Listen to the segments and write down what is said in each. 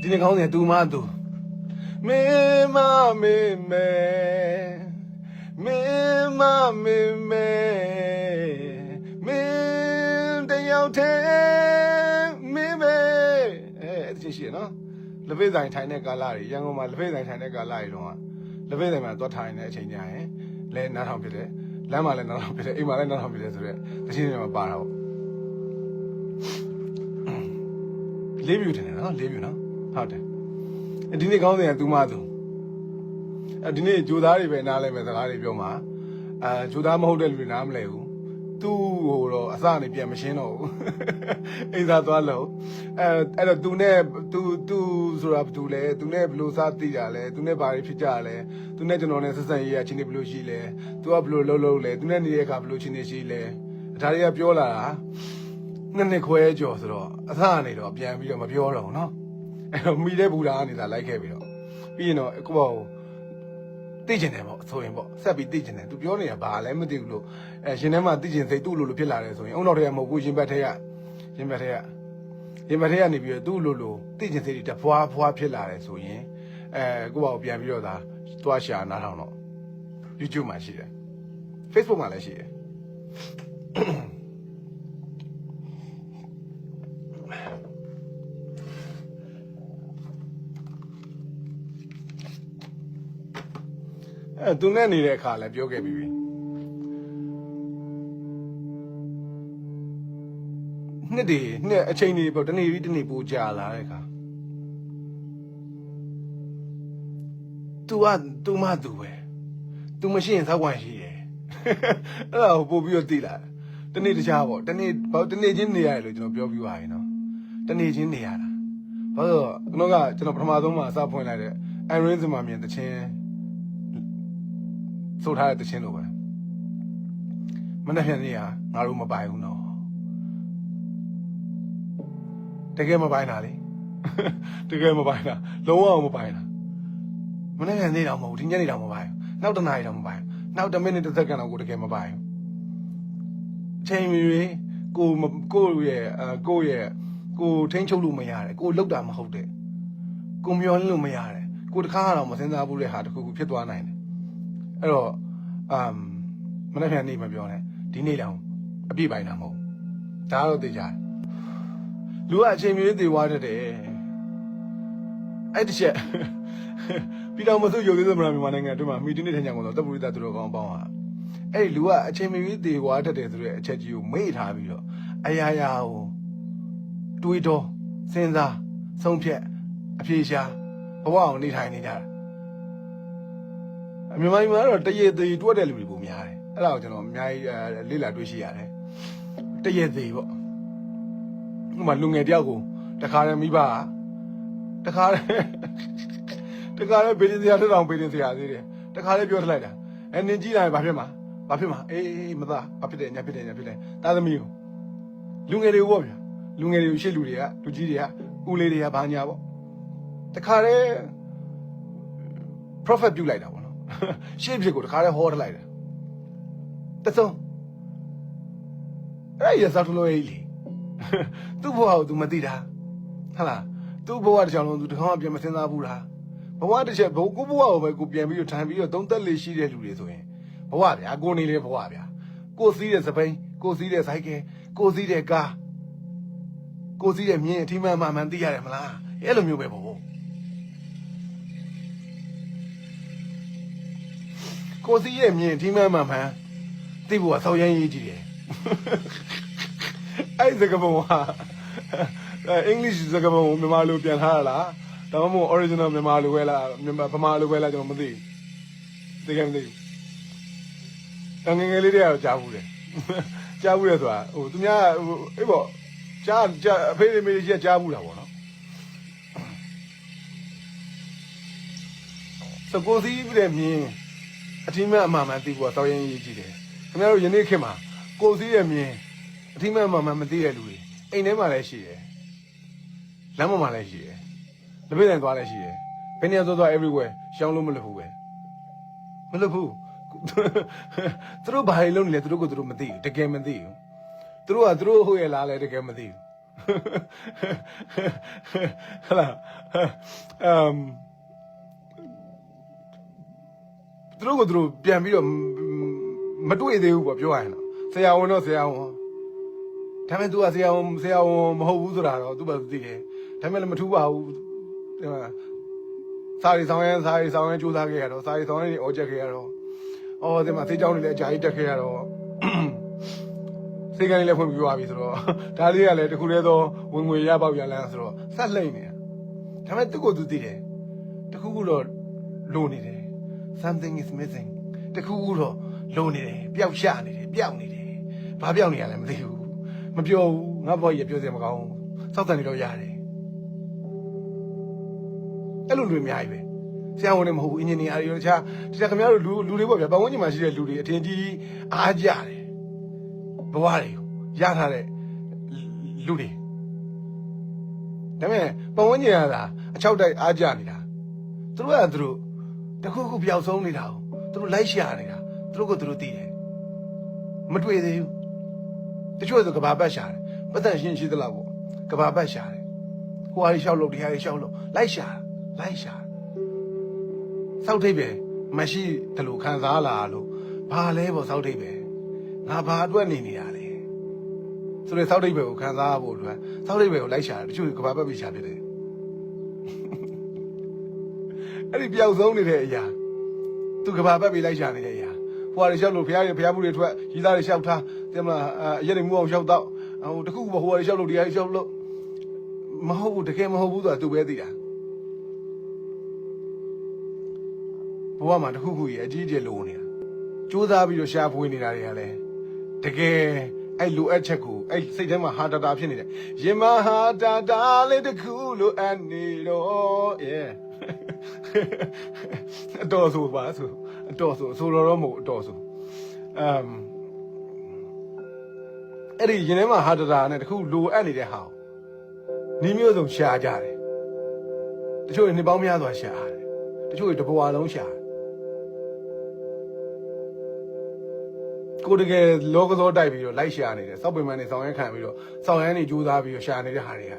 ဒီနေ့ကောင်းတယ်သူမသူမင်းမမင်းမဲမင်းမမင်းမဲမင်းတယောက်တည်းမင်းမဲအဲအဲ့ဒီရှိရနော်လက်ဖေးဆိုင်ထိုင်တဲ့ကာလတွေရန်ကုန်မှာလက်ဖေးဆိုင်ထိုင်တဲ့ကာလတွေတော့လက်ဖေးဆိုင်မှာသွားထိုင်နေတဲ့အချိန်ကြရင်လဲနားထောင်ဖြစ်တယ်လမ်းမှာလည်းနားထောင်ဖြစ်တယ်အိမ်မှာလည်းနားထောင်ဖြစ်တယ်ဆိုတော့တချင်းတွေမှာပါတာပေါ့လေးပြူတယ်နော်လေးပြူနော် ဟုတ်တယ်အဲဒီနေ့ကောင်းတယ်ကသူမသူအဲဒီနေ့ဂျိုသားတွေပဲနားလဲမဲ့စကားတွေပြောမှာအာဂျိုသားမဟုတ်တဲ့လူတွေနားမလဲဘူးသူ့ဟိုတော့အစနေပြန်မရှင်းတော့ဘူးအိမ်သာသွားလို့အဲအဲ့တော့သူနဲ့သူသူဆိုတာဘာတူလဲသူနဲ့ဘယ်လိုစားသိကြလဲသူနဲ့ဘာတွေဖြစ်ကြလဲသူနဲ့ကျွန်တော်နဲ့ဆက်ဆံရေးရချင်းတွေဘယ်လိုရှိလဲသူကဘယ်လိုလုပ်လုပ်လဲသူနဲ့နေတဲ့အခါဘယ်လိုချင်းတွေရှိလဲဒါတွေကပြောလာတာ နှစ်နှစ်ခွဲကျော်ဆိုတော့အသအနေတော့ပြန်ပြီးတော့မပြောတော့ဘူးเนาะအဲ့တော့ မိတဲ့ဘူတာကနေသာလိုက်ခဲ့ပြီးတော့ပြီးရင်တော့ကိုပေါ့သိကျင်တယ်ပေါ့ဆိုရင်ပေါ့ဆက်ပြီးသိကျင်တယ်သူပြောနေတာဘာလဲမသိဘူးလို့အဲရှင်ထဲမှာသိကျင်စိတ်သူ့လိုလိုဖြစ်လာတယ်ဆိုရင်အုံတော်တွေကမဟုတ်ဘူးရှင်ဘက်ထဲကရှင်ဘက်ထဲကရှင်ဘက်ထဲကနေပြီးတော့သူ့လိုလိုသိကျင်စိတ်တွေတဖွာဖွာဖြစ်လာတယ်ဆိုရင်အဲကိုပေါ့ပြန်ပြီးတော့သာတွားရှာနားထောင်တော့ YouTube မှာရှိတယ် Facebook မှာလည်းရှိတယ် အဲသူနဲ့နေတဲ့အခါလည်းပြောခဲ့ပြီးပြီနှစ်တည်းနှစ်အချိန်တွေပေါ့တနေ့ပြီးတနေ့ပိုကြာလာတဲ့အခါ तू อ่ะ तू မ तू ပဲ तू မရှိရင်သောက်ခွင့်ရှိတယ်အဲ့ဒါကိုပို့ပြီးတော့သိလာတနေ့တခြားပေါ့တနေ့ဘာတနေ့ချင်းနေရတယ်လို့ကျွန်တော်ပြောပြပါရင်နော်တနေ့ချင်းနေရတာဘာလို့ကျွန်တော်ကကျွန်တော်ပထမဆုံးမှာအစဖွင့်လိုက်တဲ့ Iron စမှာမြင်တဲ့ချင်း ဆိုထားတဲ့တခြင်းလိုပဲမနေ့ပြန်နေ့ဟာငါတို့မပိုင်ဘူးနော်တကယ်မပိုင်တာလေတကယ်မပိုင်တာလုံးဝမပိုင်တာမနေ့ပြန်နေ့တော့မဟုတ်ဘူးဒီညနေတော့မပိုင်ဘူးနောက်တစ်နာရီတော့မပိုင်ဘူးနောက်တစ်မိနစ်တစ်စက္ကန့်တော့ကိုတကယ်မပိုင်ဘူးအချိန်မီကိုမကိုရဲ့အဲကိုရဲ့ကိုထိန်းချုပ်လို့မရတယ်ကိုလောက်တာမဟုတ်တဲ့ကိုမျောလင်းလို့မရတယ်ကိုတခါတော့မစင်စားဘူးတဲ့ဟာတစ်ခုခုဖြစ်သွားနိုင်တယ် အဲ့တော့အမ်မနေ့ပြန်နေမပြောနဲ့ဒီနေ့တောင်အပြည့်ပိုင်းတာမဟုတ်ဘူးဒါတော့သိကြတယ်လူကအချိန်မျိုးသေးွားတတ်တယ်အဲ့တစ်ချက်ပြည်တော်မစုရုပ်သေးသမရမြန်မာနိုင်ငံအတွင်းမှာမိတင်းနေထိုင်ကြကုန်တော့တပ်ပရိသတ်သူတော်ကောင်းပေါင်းဟာအဲ့ဒီလူကအချိန်မျိုးသေးွားတတ်တယ်ဆိုတဲ့အချက်ကြီးကိုမေ့ထားပြီးတော့အရာရာကိုတွေးတော့စဉ်းစားဆုံးဖြတ်အပြေရှားဘဝအောင်နေထိုင်နေကြတာအ မြန်မာပြည်မှာတော့တရေသေးတွက်တဲ့လူတွေပုံများတယ်အဲ့ဒါကိုကျွန်တော်အများကြီးအဲလေ့လာတွေ့ရှိရတယ်တရေသေးပေါ့ဥပမာလူငယ်တယောက်ကိုတခါတည်းမိဘကတခါတည်းတခါတည်းဘေးတင်စရာတစ်တောင်ဘေးတင်စရာသေးတယ်တခါတည်းပြောထလိုက်တာအဲနင်ကြည့်လိုက်ဘာဖြစ်မှာဘာဖြစ်မှာအေးအေးမသားဘာဖြစ်တယ်ညာဖြစ်တယ်ညာဖြစ်တယ်တာသမီးကိုလူငယ်တွေကိုပေါ့ဗျာလူငယ်တွေကိုရှစ်လူတွေကလူကြီးတွေကဦးလေးတွေကဘာညာပေါ့တခါတည်း prophet ပြုတ်လိုက်တာပေါ့နော် ရှေ့ဖြစ်ကိုတခါတည်းဟောထလိုက်တယ်တဆုံးအဲ့ရစားထလို့ရေးလေသူ့ဘဝကို तू မသိတာဟုတ်လားသူ့ဘဝတစ်ချောင်းလုံး तू တခါမှပြန်မစင်စားဘူးလားဘဝတစ်ချက်ဘကိုဘဝကိုပဲကိုပြန်ပြီးတော့ထိုင်ပြီးတော့သုံးသက်လေးရှိတဲ့လူတွေဆိုရင်ဘဝဗျာကိုနေလေဘဝဗျာကိုစီးတဲ့စပိန်ကိုစီးတဲ့ဆိုင်ကယ်ကိုစီးတဲ့ကားကိုစီးတဲ့မြင်းအထီးမှန်မှန်မှန်သိရတယ်မလားအဲ့လိုမျိုးပဲပေါ့ ကိုစီးရဲ့မြင်ဒီမှန်မှန်မှန်သိဖို့ကဆောက်ရမ်းရေးကြည့်တယ်အဲ့ဒီစကားပုံဟာအင်္ဂလိပ်စကားပုံကိုမြန်မာလိုပြန်ထားရလားဒါမှမဟုတ် original မြန်မာလိုပဲလားမြန်မာဗမာလိုပဲလားကျွန်တော်မသိဘူးသိကြမသိဘူးတန်ငယ်ငယ်လေးတွေကတော့ကြားဘူးတယ်ကြားဘူးတယ်ဆိုတာဟိုသူများဟိုအေးပေါ့ကြားကြားအဖေးမေးကြီးကကြားဘူးတာပေါ့နော်စကိုစီးပြီးတဲ့မြင် အထီးမဲ့အမှန်မှန်သိဖို့ကတောင်းရင်ရေးကြည့်တယ်ခင်ဗျားတို့ယနေ့ခေတ်မှာကိုယ်စည်းရမြင်အထီးမဲ့အမှန်မှန်မသိတဲ့လူတွေအိမ်ထဲမှာလည်းရှိတယ်လမ်းပေါ်မှာလည်းရှိတယ်လက်ပိတ်တိုင်သွားလည်းရှိတယ်ဘယ်နေရာသွားသွား everywhere ရှောင်းလို့မလုပ်ဘူးပဲမလုပ်ဘူးသူတို့ဘာတွေလုပ်နေလဲသူတို့ကသူတို့မသိဘူးတကယ်မသိဘူးသူတို့ကသူတို့ဟုတ်ရဲ့လားလဲတကယ်မသိဘူးဟလာအမ် သူတို့ကသူတို့ပြန်ပြီးတော့မတွေ့သေးဘူးပေါ့ပြောရရင်တော့ဆရာဝန်တော့ဆရာဝန်ဒါပေမဲ့ तू ကဆရာဝန်ဆရာဝန်မဟုတ်ဘူးဆိုတာတော့ तू ပဲသူသိတယ်ဒါပေမဲ့လည်းမထူးပါဘူးဒီမှာစာရီဆောင်ရင်စာရီဆောင်ရင်ကြိုးစားခဲ့ရတော့စာရီဆောင်ရင်အော်ချက်ခဲ့ရတော့အော်ဒီမှာသေချောင်းတွေလည်းအကြာကြီးတက်ခဲ့ရတော့စိတ်ကလေးလည်းဖွင့်ပြီးသွားပြီဆိုတော့ဒါလေးကလည်းတခုတည်းသောဝင်ငွေရပေါက်ရလန်းဆိုတော့ဆက်လှိမ့်နေတာဒါပေမဲ့သူ့ကိုယ်သူသိတယ်တခုခုတော့လိုနေတယ် something is missing တခုခုတော့လိုနေတယ်ပျောက်ရှနေတယ်ပျောက်နေတယ်ဘာပျောက်နေရလဲမသိဘူးမပြောဘူးငါဘောကြီးပြောစရာမကောင်းဘူးစောက်တန်နေတော့ရတယ်အဲ့လိုလူတွေအများကြီးပဲဆရာဝန်တွေမဟုတ်ဘူးအင်ဂျင်နီယာတွေရောတခြားတခြားခင်ဗျားတို့လူလူတွေပေါ့ဗျာပတ်ဝန်းကျင်မှာရှိတဲ့လူတွေအထင်ကြီးအားကြတယ်ဘဝတွေကိုရထားတဲ့လူတွေဒါပေမဲ့ပတ်ဝန်းကျင်ကသာအချောက်တိုက်အားကြနေတာသူတို့ကသူတို့ တခုခုပျောက်ဆုံးနေတာကိုသူတို့လိုက်ရှာနေတာသူတို့ကသူတို့သိတယ်မတွေ့သေးဘူးတချို့ဆိုကဘာပတ်ရှာတယ်ပတ်သက်ရှင်းရှိသလားပေါ့ကဘာပတ်ရှာတယ်ဟိုဟာကြီးရှောက်လို့ဒီဟာကြီးရှောက်လို့လိုက်ရှာလိုက်ရှာစောက်ထိပ်ပဲမရှိတယ်လို့ခံစားလာလို့ဘာလဲပေါ့စောက်ထိပ်ပဲငါဘာအတွက်နေနေရလဲဆိုတော့သောက်တိတ်ပဲကိုခံစားဖို့အတွက်သောက်တိတ်ပဲကိုလိုက်ရှာတယ်တချို့ကဘာပတ်ပြီးရှာဖြစ်တယ် အဲ့ဒီပျောက်ဆုံးနေတဲ့အရာသူကဘာပတ်ပြီးလိုက်ရှာနေတဲ့အရာဟိုဟာတွေလျှောက်လို့ဖရားတွေဖရားမှုတွေထွက်ရီသားတွေလျှောက်ထားတင်မလားအရက်တွေမှုအောင်လျှောက်တော့ဟိုတခုခုဟိုဟာတွေလျှောက်လို့ဒီဟာတွေလျှောက်လို့မဟုတ်ဘူးတကယ်မဟုတ်ဘူးဆိုတာသူပဲသိတာဘဝမှာတခုခုကြီးအကြီးအကျယ်လိုနေတာစူးစမ်းပြီးတော့ရှာဖွေနေတာတွေကလည်းတကယ်အဲ့လိုအပ်ချက်ကိုအဲ့စိတ်ထဲမှာဟာတာတာဖြစ်နေတယ်ရင်မဟာတာတာလေးတစ်ခုလိုအပ်နေတော့ယေ အတော်ဆိုပါဆိုအတော်ဆိုဆိုတော့တော့မဟုတ်အတော်ဆိုအမ်အဲ့ဒီရင်ထဲမှာဟာတာတာနဲ့တစ်ခုလိုအပ်နေတဲ့ဟာကိုနီးမျိုးစုံရှာကြတယ်တချို့နှစ်ပေါင်းများစွာရှာတယ်တချို့တဘဝလုံးရှာတယ်ကိုတကယ်လောကသောတိုက်ပြီးတော့လိုက်ရှာနေတယ်စောက်ပင်မန်းနေဆောင်ရမ်းခံပြီးတော့ဆောင်ရမ်းနေကြိုးစားပြီးတော့ရှာနေတဲ့ဟာတွေက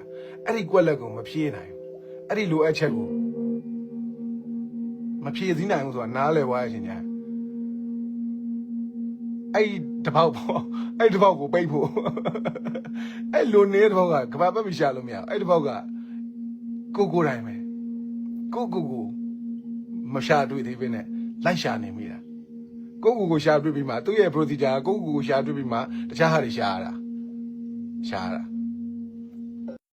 အဲ့ဒီကွက်လက်ကိုမဖြည့်နိုင်ဘူးအဲ့ဒီလိုအပ်ချက်ကို မဖြည့်စည်းနိုင်ဘူးဆိုတာနားလည်သွားရခြင်းညာအဲ့ဒီတစ်ပေါက်ပေါ့အဲ့ဒီတစ်ပေါက်ကိုပိတ်ဖို့အဲ့လိုနေတဲ့တစ်ပေါက်ကကဘာပတ်ပြီးရှာလို့မရဘူးအဲ့ဒီတစ်ပေါက်ကကိုကိုယ်တိုင်ပဲကိုကိုကိုမရှာတွေ့သေးဘဲနဲ့လိုက်ရှာနေမိတာကိုယ့်ကိုယ်ကိုရှာတွေ့ပြီးမှသူ့ရဲ့ procedure ကိုယ့်ကိုယ်ကိုရှာတွေ့ပြီးမှတခြားဟာတွေရှာရတာရှာရတာ